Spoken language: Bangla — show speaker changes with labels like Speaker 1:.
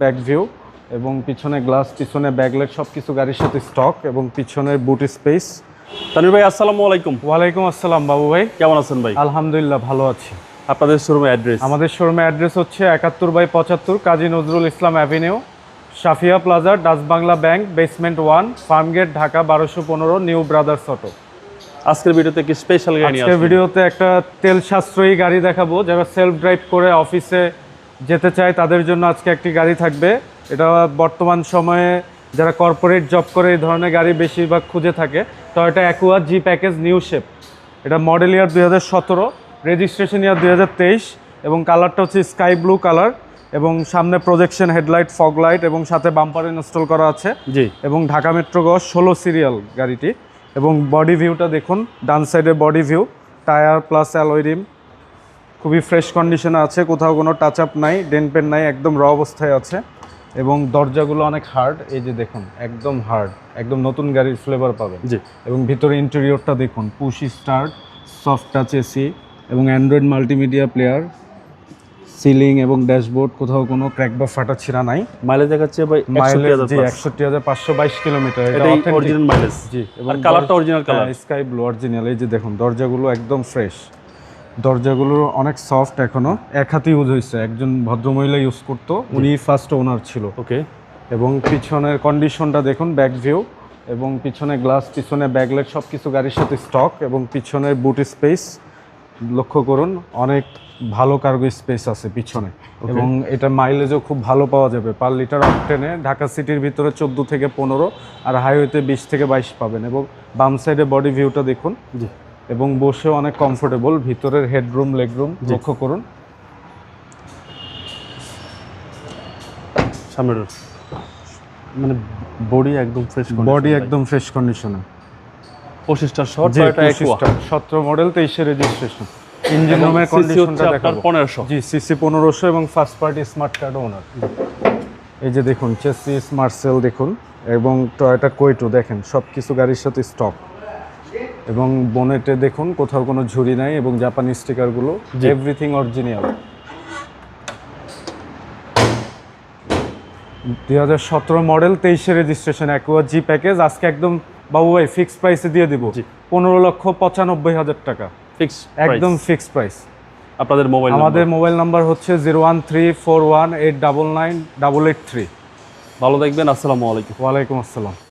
Speaker 1: ব্যাক ভিউ এবং পিছনে গ্লাস পিছনে ব্যাকলাইট সব কিছু গাড়ির সাথে স্টক এবং পিছনের বুট স্পেস
Speaker 2: তানির ভাই আসসালামু আলাইকুম।
Speaker 1: ওয়ালাইকুম আসসালাম বাবু ভাই।
Speaker 2: কেমন আছেন ভাই?
Speaker 1: আলহামদুলিল্লাহ ভালো আছি।
Speaker 2: আপনাদের শোরুমের অ্যাড্রেস
Speaker 1: আমাদের শোরুমের অ্যাড্রেস হচ্ছে একাত্তর বাই পঁচাত্তর Kazi Nazrul Islam avenue Safia plaza Dutch Bangla bank basement one Farmgate Dhaka বারোশো পনেরো নিউ ব্রাদার্স অটো
Speaker 2: আজকের ভিডিওতে কি স্পেশাল গাড়ি
Speaker 1: আজকের ভিডিওতে একটা তেল সাশ্রয়ী গাড়ি দেখাবো যারা সেলফ ড্রাইভ করে অফিসে যেতে চায় তাদের জন্য আজকে একটি গাড়ি থাকবে। এটা বর্তমান সময়ে যারা কর্পোরেট জব করে এই ধরনের গাড়ি বেশিরভাগ খুঁজে থাকে তো এটা Aqua G package new shape এটা মডেল ইয়ার দুই হাজার সতেরো রেজিস্ট্রেশন ইয়ার দুই হাজার তেইশ এবং কালারটা হচ্ছে স্কাই ব্লু কালার এবং সামনে প্রজেকশন হেডলাইট ফগ লাইট এবং সাথে বাম্পার ইনস্টল করা আছে।
Speaker 2: জি।
Speaker 1: এবং ঢাকা মেট্রো গস ষোলো সিরিয়াল গাড়িটি। এবং বডি ভিউটা দেখুন ডান সাইডের body view tyre plus alloy rim খুবই ফ্রেশ কন্ডিশনে আছে কোথাও কোনো টাচ আপ নাই ডেন পেন নাই একদম র অবস্থায় আছে। এবং দরজাগুলো অনেক হার্ড এই যে দেখুন একদম হার্ড একদম নতুন গাড়ির ফ্লেভার পাবেন।
Speaker 2: জি।
Speaker 1: এবং ভিতরে ইন্টেরিয়রটা দেখুন push start soft touch AC এবং অ্যান্ড্রয়েড মাল্টিমিডিয়া প্লেয়ার সিলিং এবং ড্যাশবোর্ড কোথাও কোনো ক্র্যাক বা ফাটা ছিঁড়া নাই।
Speaker 2: মাইলেজ দেখাচ্ছে ভাই
Speaker 1: মাইলেজ জি একষট্টি হাজার পাঁচশো বাইশ কিলোমিটার এটা
Speaker 2: অরিজিনাল মাইলেজ
Speaker 1: জি
Speaker 2: আর কালারটা original colour
Speaker 1: sky blue original এই যে দেখুন দরজাগুলো একদম ফ্রেশ দরজাগুলো অনেক সফট এখনও। এক হাতে ইউজ হয়েছে একজন ভদ্রমহিলা ইউজ করতো। উনি ফার্স্ট ওনার ছিল।
Speaker 2: ওকে।
Speaker 1: এবং পিছনের কন্ডিশনটা দেখুন ব্যাক ভিউ এবং পিছনে গ্লাস পিছনে ব্যাকলাইট সব কিছু গাড়ির সাথে স্টক এবং পিছনের বুট স্পেস লক্ষ্য করুন অনেক ভালো কার্গো স্পেস আছে পিছনে। এবং এটা মাইলেজও খুব ভালো পাওয়া যাবে। পার লিটার অকটেনে ঢাকা সিটির ভিতরে চোদ্দ থেকে পনেরো আর হাইওয়েতে বিশ থেকে বাইশ পাবেন। এবং বাম সাইডে বডি ভিউটা দেখুন।
Speaker 2: জি।
Speaker 1: এবং বসেও অনেক কমফোর্টেবল ভিতরের হেডরুম লেগরুম লক্ষ্য করুন।
Speaker 2: সামনের মানে বডি একদম ফ্রেশ
Speaker 1: বডি একদম ফ্রেশ কন্ডিশনে
Speaker 2: পঁচিশটা একোয়া
Speaker 1: মডেল রেজিস্ট্রেশন ইঞ্জিন
Speaker 2: এবং
Speaker 1: রুমের
Speaker 2: CC
Speaker 1: কন্ডিশনটা দেখাবো
Speaker 2: পনেরোশো।
Speaker 1: জি সিসি পনেরোশো এবং first party smart card owner এই যে দেখুন চেসি স্মার্ট সেল দেখুন এবং টয়োটা কোয়েটো দেখেন সব কিছু গাড়ির সাথে স্টক এবং বনেটে দেখুন কোথাও কোনো ঝুড়ি নাই এবং জাপানি স্টিকারগুলো। এভরিথিং অরিজিনাল দুই হাজার সতেরো মডেল তেইশে রেজিস্ট্রেশন অ্যাকুয়া জি প্যাকেজ আজকে একদম বাবু ভাই ফিক্সড প্রাইসে দিয়ে দিব। পনেরো লক্ষ পঁচানব্বই হাজার টাকা।
Speaker 2: ফিক্স
Speaker 1: একদম ফিক্সড প্রাইস
Speaker 2: আপনাদের মোবাইল
Speaker 1: আমাদের মোবাইল নাম্বার হচ্ছে zero one three four one eight double nine double eight three.
Speaker 2: ভালো দেখবেন আসসালামু আলাইকুম।
Speaker 1: ওয়ালাইকুম আসসালাম।